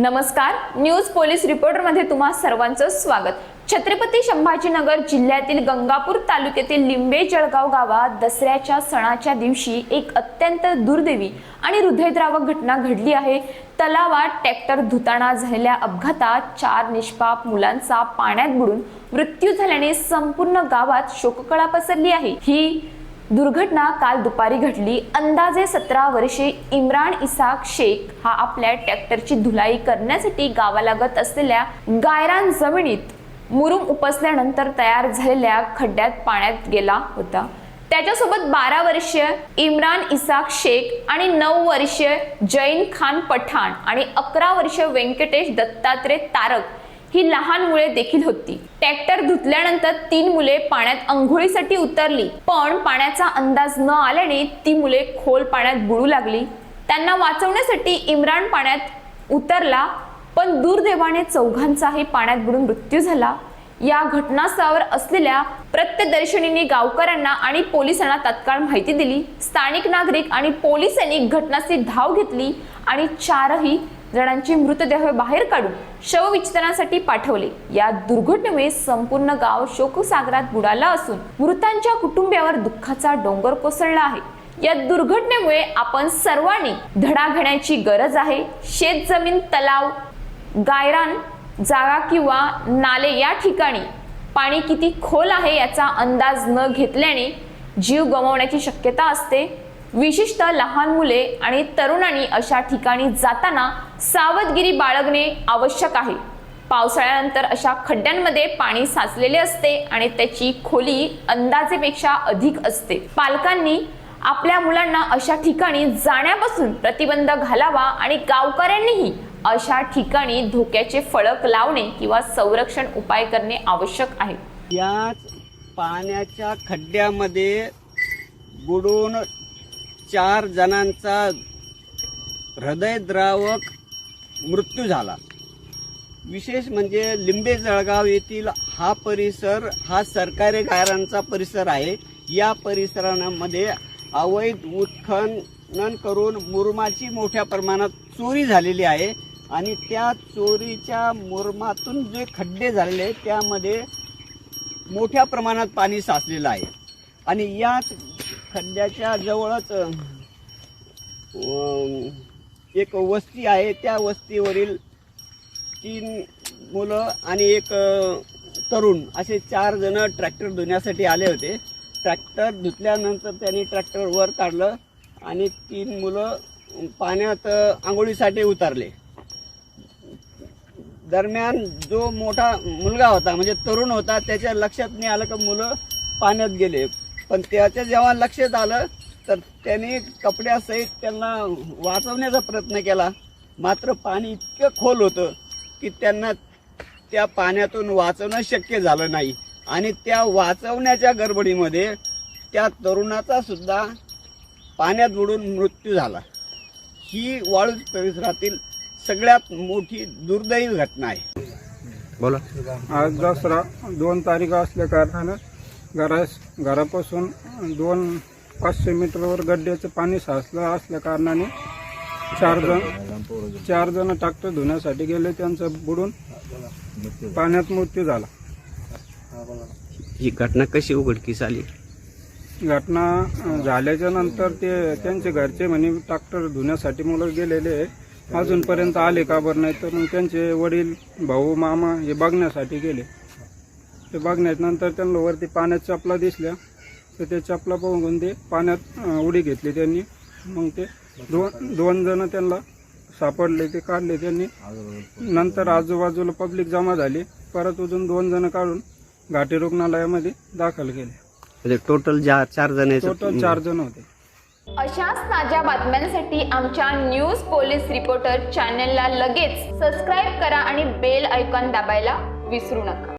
नमस्कार. News police रिपोर्टरमध्ये तुम्हा सर्वांचं स्वागत. छत्रपती संभाजीनगर जिल्ह्यातील गंगापूर तालुक्यातील लिंबे जळगाव गावात दसऱ्याच्या सणाच्या दिवशी एक अत्यंत दुर्दैवी आणि हृदयद्रावक घटना घडली आहे. तलावात ट्रॅक्टर धुताना झालेल्या अपघातात चार निष्पाप मुलांचा पाण्यात बुडून मृत्यू झाल्याने संपूर्ण गावात शोककळा पसरली आहे. ही दुर्घटना काल दुपारी घडली. अंदाजे सतरा वर्षे इम्रान इसाक शेख हा आपल्या ट्रॅक्टरची धुलाई करण्यासाठी गावालागत असलेल्या गायरान जमिनीत मुरुम उपसल्यानंतर तयार झालेल्या खड्ड्यात पाण्यात गेला होता. त्याच्यासोबत बारा वर्षीय इम्रान इसाक शेख आणि नऊ वर्षीय जैन खान पठाण आणि अकरा वर्षीय व्यंकटेश दत्तात्रय तारक ही लहान मुले देखील होती. ट्रॅक्टर धुतल्यानंतर तीन मुले पाण्यात अंघोळीसाठी उतरली. पण पाण्याचा अंदाज न आल्याने ती मुले खोल पाण्यात बुडू लागली. त्यांना वाचवण्यासाठी इम्रान पाण्यात उतरला पण दुर्दैवाने चौघांचाही पाण्यात बुडून मृत्यू झाला. या घटनास्थळावर असलेल्या प्रत्यदर्शनीने गावकऱ्यांना आणि पोलिसांना तत्काळ माहिती दिली. स्थानिक नागरिक आणि पोलिसांनी घटनास्थळी धाव घेतली आणि चारही जणांचे मृतदेह बाहेर काढून शवविच्छेदनासाठी पाठवले. या दुर्घटनेमुळे संपूर्ण गाव शोकसागरात बुडाला असून मृतांच्या कुटुंबियावर दुःखाचा डोंगर कोसळला आहे. या दुर्घटनेमुळे आपण सर्वांनी धडा घेण्याची गरज आहे. शेत जमीन तलाव गायरान जागा किंवा नाले या ठिकाणी पाणी किती खोल आहे याचा अंदाज न घेतल्याने जीव गमावण्याची शक्यता असते. विशिष्ट लहान मुले आणि तरुणांनी अशा ठिकाणी जाताना सावधगिरी बाळगणे आवश्यक आहे. पावसाळ्यानंतर अशा खड्ड्यांमध्ये पाणी साचलेले असते आणि त्याची खोली अंदाजेपेक्षा अधिक असते. पालकांनी आपल्या मुलांना अशा ठिकाणी जाण्यापासून प्रतिबंध घालावा आणि गावकऱ्यांनीही अशा ठिकाणी धोक्याचे फळक लावणे किंवा संरक्षण उपाय करणे आवश्यक आहे. या पाण्याच्या खड्ड्यामध्ये बुडून चार जणांचा हृदयद्रावक मृत्यू झाला. विशेष म्हणजे लिंबे जळगाव येथील हा परिसर हा सरकारी गायरांचा परिसर आहे. या परिसरामध्ये अवैध उत्खनन करून मुरमाची मोठ्या प्रमाणात चोरी झालेली आहे आणि त्या चोरीच्या मुरमातून जे खड्डे झालेले आहेत त्यामध्ये मोठ्या प्रमाणात पाणी साचलेलं आहे. आणि याच खड्ड्याच्या जवळच एक वस्ती आहे. त्या वस्तीवरील तीन मुलं आणि एक तरुण असे चार जण ट्रॅक्टर धुण्यासाठी आले होते. ट्रॅक्टर धुतल्यानंतर त्यांनी ट्रॅक्टर वर काढलं आणि तीन मुलं पाण्यात आंघोळीसाठी उतरले. दरम्यान जो मोठा मुलगा होता म्हणजे तरुण होता त्याच्या लक्षात नाही आलं का मुलं पाण्यात गेले. पण त्याच्या जेव्हा लक्षात आलं तर त्याने कपड्यासहित त्यांना वाचवण्याचा प्रयत्न केला. मात्र पाणी इतकं खोल होतं की त्यांना त्या पाण्यातून वाचवणं शक्य झालं नाही. आणि त्या वाचवण्याच्या गडबडीमध्ये त्या तरुणाचा सुद्धा पाण्यात बुडून मृत्यू झाला. ही वाळूज परिसरातील सगळ्यात मोठी दुर्दैवी घटना आहे. बोला. आज दसरा दोन तारीख असल्या कारणानं घरास घरापासून दोन पाचशे मीटरवर गड्ड्याचं पाणी साचलं असल्या कारणाने चार जण चार जण ट्रॅक्टर धुण्यासाठी गेले त्यांचं बुडून पाण्यात मृत्यू झाला. ही घटना कशी उघडकीस आली? घटना झाल्याच्यानंतर ते त्यांचे घरचे म्हणे ट्रॅक्टर धुण्यासाठी मुलं गेलेले. अजूनपर्यंत आले का बरं नाही? तर मग त्यांचे वडील भाऊ मामा हे बघण्यासाठी गेले. ते बघण्यानंतर त्यांना वरती पाण्यात चपला दिसल्या. तर ते चपला बघून ते पाण्यात उडी घेतली त्यांनी. मग ते दोन दोन जण त्यांना सापडले ते काढले त्यांनी. नंतर आजूबाजूला पब्लिक जमा झाली. परत अजून दोन जण काढून घाटी रुग्णालयामध्ये दाखल केले. म्हणजे टोटल ज्या चार जण टोटल चार जण होते. अशाच ताज्या बातम्यांसाठी आमच्या न्यूज पोलीस रिपोर्टर चॅनलला लगेच सबस्क्राईब करा आणि बेल आयकॉन दाबायला विसरू नका.